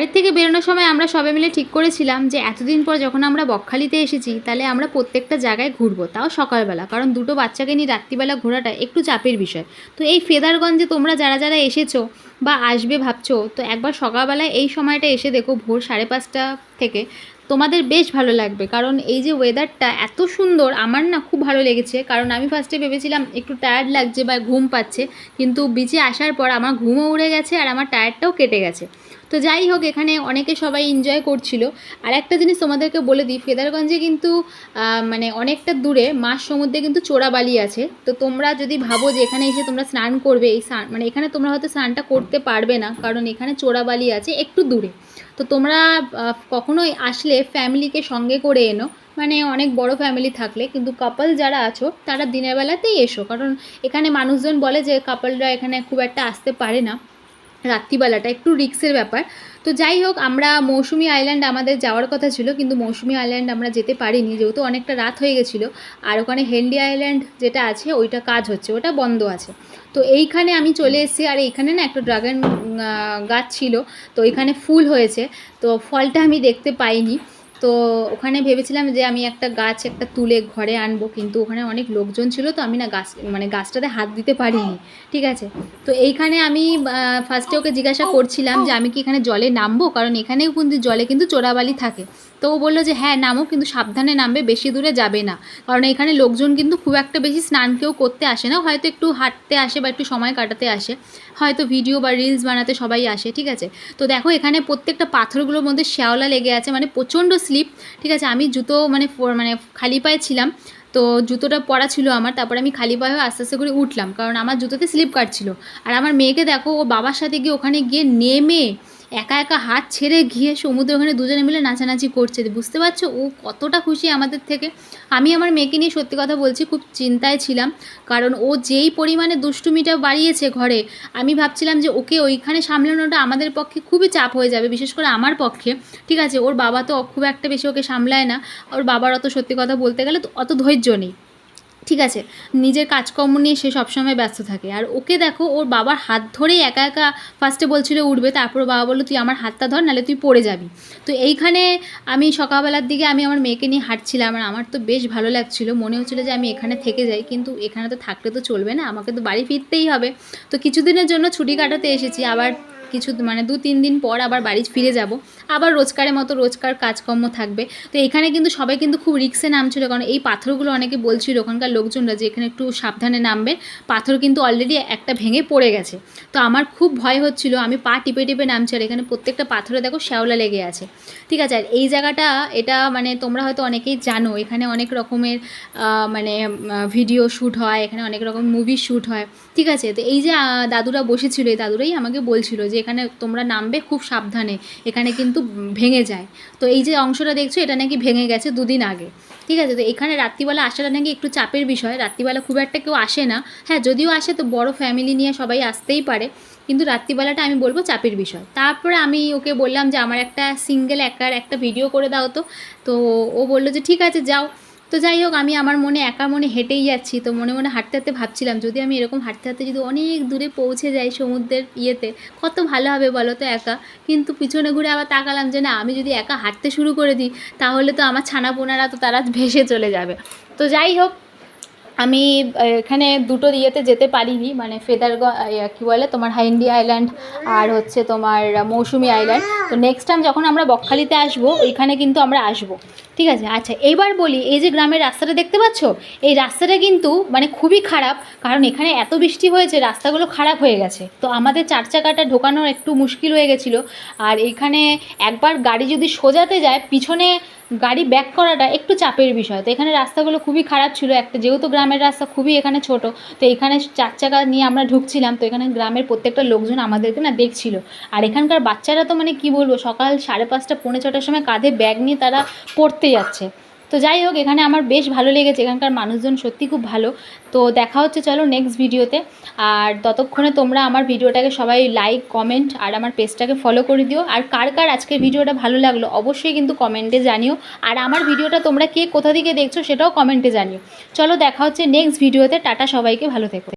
বাড়ির থেকে বেরোনোর সময় আমরা সবাই মিলে ঠিক করেছিলাম যে এতদিন পর যখন আমরা বকখালিতে এসেছি, তাহলে আমরা প্রত্যেকটা জায়গায় ঘুরবো। তাও সকালবেলা, কারণ দুটো বাচ্চাকে নিয়ে রাত্রিবেলা ঘোরাটা একটু চাপের বিষয়। তো এই ফেদারগঞ্জে তোমরা যারা যারা এসেছ বা আসবে ভাবছ, তো একবার সকালবেলায় এই সময়টা এসে দেখো ভোর সাড়ে পাঁচটা থেকে। তোমাদের বেশ ভালো লাগবে। কারণ এই যে ওয়েদারটা এত সুন্দর, আমার না খুব ভালো লেগেছে। কারণ আমি ফার্স্টে ভেবেছিলাম একটু টায়ার্ড লাগছে বা ঘুম পাচ্ছে। কিন্তু বিচে আসার পর আমার ঘুমও উড়ে গেছে আর আমার টায়ারটাও কেটে গেছে। তো যাই হোক, এখানে অনেকে সবাই এনজয় করছিল। আর একটা জিনিস তোমাদেরকে বলে দিই ফেদারগঞ্জে কিন্তু মানে অনেকটা দূরে মাছ সমুদ্রে কিন্তু চোরাবালি আছে। তো তোমরা যদি ভাবো যে এখানে এসে তোমরা স্নান করবে, এই স্নান মানে এখানে তোমরা হয়তো স্নানটা করতে পারবে না। কারণ এখানে চোরাবালি আছে একটু দূরে। তো তোমরা কখনোই আসলে ফ্যামিলিকে সঙ্গে করে এনো। মানে অনেক বড় ফ্যামিলি থাকলে, কিন্তু কাপল যারা আছো, তারা দিনের বেলাতেই এসো। কারণ এখানে মানুষজন বলে যে কাপলরা এখানে খুব একটা আসতে পারে না। রাত্রিবেলাটা একটু রিক্সের ব্যাপার। তো যাই হোক, আমরা মৌসুমি আইল্যান্ড আমাদের যাওয়ার কথা ছিল, কিন্তু মৌসুমি আইল্যান্ড আমরা যেতে পারিনি, যেহেতু অনেকটা রাত হয়ে গেছিল। আর ওখানে হেন্ডি আইল্যান্ড যেটা আছে, ওইটা কাজ হচ্ছে, ওটা বন্ধ আছে। তো এইখানে আমি চলে এসেছি, আর এইখানে না একটা ড্রাগন গাছ ছিল, তো এখানে ফুল হয়েছে। তো ফলটা আমি দেখতে পাইনি। তো ওখানে ভেবেছিলাম যে আমি একটা গাছ একটা তুলে ঘরে আনব, কিন্তু ওখানে অনেক লোকজন ছিল তো আমি না গাছ মানে গাছটাতে হাত দিতে পারিনি, ঠিক আছে? তো এইখানে আমি ফার্স্টে ওকে জিজ্ঞাসা করছিলাম যে আমি কি এখানে জলে নামবো? কারণ এখানেও কিন্তু জলে কিন্তু চোরাবালি থাকে। তো ও বলল যে হ্যাঁ নামো কিন্তু সাবধানে নামবে, বেশি দূরে যাবে না। কারণ এখানে লোকজন কিন্তু খুব একটা বেশি স্নান কেউ করতে আসে না, হয়তো একটু হাঁটতে আসে বা একটু সময় কাটাতে আসে। হয়তো ভিডিও বা রিলস বানাতে সবাই আসে, ঠিক আছে? তো দেখো, এখানে প্রত্যেকটা পাথরগুলোর মধ্যে শ্যাওলা লেগে আছে মানে প্রচণ্ড স্লিপ ঠিক আছে? আমি জুতো মানে মানে খালি পায়ে ছিলাম, তো জুতোটা পরা ছিল আমার, তারপরে আমি খালি পায়ে হয়ে আস্তে আস্তে করে উঠলাম, কারণ আমার জুতোতে স্লিপ কাটছিল আর আমার মেয়েকে দেখো, ও বাবার সাথে গিয়ে ওখানে গিয়ে নেমে একা একা হাত ছেড়ে গিয়ে সমুদ্রে ওখানে দুজনে মিলে নাচানাচি করছে, বুঝতে পারছ? ও কতটা খুশি আমাদের থেকে। আমি আমার মেয়েকে নিয়ে সত্যি কথা বলছি, খুব চিন্তায় ছিলাম, কারণ ও যেই পরিমাণে দুষ্টুমিটা বাড়িয়েছে ঘরে, আমি ভাবছিলাম যে ওকে ওইখানে সামলানোটা আমাদের পক্ষে খুবই চাপ হয়ে যাবে, বিশেষ করে আমার পক্ষে। ঠিক আছে, ওর বাবা তো খুব একটা বেশি ওকে সামলায় না, ওর বাবার অত সত্যি কথা বলতে গেলে তো অত ধৈর্য নেই। ঠিক আছে, নিজের কাজকর্ম নিয়ে সে সবসময় ব্যস্ত থাকে। আর ওকে দেখো, ওর বাবার হাত ধরেই একা একা ফার্স্টে বলছিল উঠবে তারপর বাবা বলল, তুই আমার হাতটা ধর, নাহলে তুই পড়ে যাবি। তো এইখানে আমি সকালবেলার দিকে আমি আমার মেয়েকে নিয়ে হাঁটছিলাম, আর আমার তো বেশ ভালো লাগছিল। মনে হচ্ছিল যে আমি এখানে থেকে যাই, কিন্তু এখানে তো থাকলে তো চলবে না, আমাকে তো বাড়ি ফিরতেই হবে। তো কিছুদিনের জন্য ছুটি কাটাতে এসেছি, আবার কিছু মানে দু তিন দিন পর আবার বাড়ি ফিরে যাব। আবার রোজকারের মতো রোজকার কাজকর্ম থাকবে। তো এখানে কিন্তু সবাই কিন্তু খুব রিক্সে নামছিল, কারণ এই পাথরগুলো অনেকে বলছিল ওখানকার লোকজনরা যে এখানে একটু সাবধানে নামবে পাথর কিন্তু অলরেডি একটা ভেঙে পড়ে গেছে। তো আমার খুব ভয় হচ্ছিল, আমি পা টিপে টিপে নামছি, আর এখানে প্রত্যেকটা পাথরে দেখো শ্যাওলা লেগে আছে। ঠিক আছে, আর এই জায়গাটা, এটা মানে তোমরা হয়তো অনেকেই জানো, এখানে অনেক রকমের মানে ভিডিও শ্যুট হয়, এখানে অনেক রকম মুভি শ্যুট হয়। ঠিক আছে, তো এই যে দাদুরা বসেছিল, এই দাদুরাই আমাকে বলছিল যে এখানে তোমরা নামবে খুব সাবধানে। এখানে কিন্তু ভেঙে যায়। তো এই যে অংশটা দেখছ, এটা নাকি ভেঙে গেছে দুদিন আগে। ঠিক আছে, তো এখানে রাত্রিবেলা আসাটা নাকি একটু চাপের বিষয়। রাত্রিবেলা খুব একটা কেউ আসে না। হ্যাঁ যদিও আসে, তো বড় ফ্যামিলি নিয়ে সবাই আসতেই পারে। কিন্তু রাত্রিবেলাটা আমি বলব চাপের বিষয়। তারপরে আমি ওকে বললাম যে, আমার একটা সিঙ্গেল একার একটা ভিডিও করে দাও তো। তো ও বলল যে, ঠিক আছে, যাও। তো যাই হোক, আমি আমার মনে একা মনে হেঁটেই যাচ্ছি। তো মনে মনে হাঁটতে হাঁটতে ভাবছিলাম, যদি আমি এরকম হাঁটতে হাঁটতে যদি অনেক দূরে পৌঁছে যাই সমুদ্রের ইয়েতে, কত ভালো হবে বলো তো একা? কিন্তু পিছনে ঘুরে আবার তাকালাম যে না, আমি যদি একা হাঁটতে শুরু করে দিই, তাহলে তো আমার ছানা পোনারা তো তারা ভেসে চলে যাবে। তো যাই হোক, আমি এখানে দুটো ইয়েতে যেতে পারিনি মানে ফেদারগ কী বলে, তোমার হাইন্ডি আইল্যান্ড আর হচ্ছে তোমার মৌসুমি আইল্যান্ড। তো নেক্সট টাইম যখন আমরা বকখালিতে আসব, ওইখানে কিন্তু আমরা আসব। ঠিক আছে? আচ্ছা এবার বলি, এই যে গ্রামের রাস্তাটা দেখতে পাচ্ছ? এই রাস্তাটা কিন্তু মানে খুবই খারাপ, কারণ এখানে এত বৃষ্টি হয়েছে, রাস্তাগুলো খারাপ হয়ে গেছে। তো আমাদের চার চাকাটা ঢোকানোর একটু মুশকিল হয়ে গেছিল। আর এখানে একবার গাড়ি যদি সোজাতে যায়, পিছনে গাড়ি ব্যাক করাটা একটু চাপের বিষয়। তো এখানে রাস্তাগুলো খুবই খারাপ ছিল। একটা যেহেতু গ্রামের রাস্তা খুবই এখানে ছোট, তো এখানে চার চাকা নিয়ে আমরা ঢুকছিলাম। তো এখানে গ্রামের প্রত্যেকটা লোকজন আমাদেরকে না দেখছিল। আর এখানকার বাচ্চারা তো মানে কি বলব, সকাল সাড়ে পাঁচটা, পৌনে ছটার সময় কাঁধে ব্যাগ নিয়ে তারা পড়তে যাচ্ছে। তো যাই হোক, এখানে আমার বেশ ভালো লেগেছে। এখানকার মানুষজন সত্যি খুব ভালো। তো দেখা হচ্ছে, চলো নেক্সট ভিডিওতে আর ততক্ষণে তোমরা আমার ভিডিওটাকে সবাই লাইক কমেন্ট আর আমার পেজটাকে ফলো করে দিও। আর কার কার আজকের ভিডিওটা ভালো লাগল, অবশ্যই কিন্তু কমেন্টে জানিও। আর আমার ভিডিওটা তোমরা কে কোথা থেকে দেখছ, সেটাও কমেন্টে জানিও। চলো দেখা হচ্ছে নেক্সট ভিডিওতে টাটা সবাইকে, ভালো থেকো।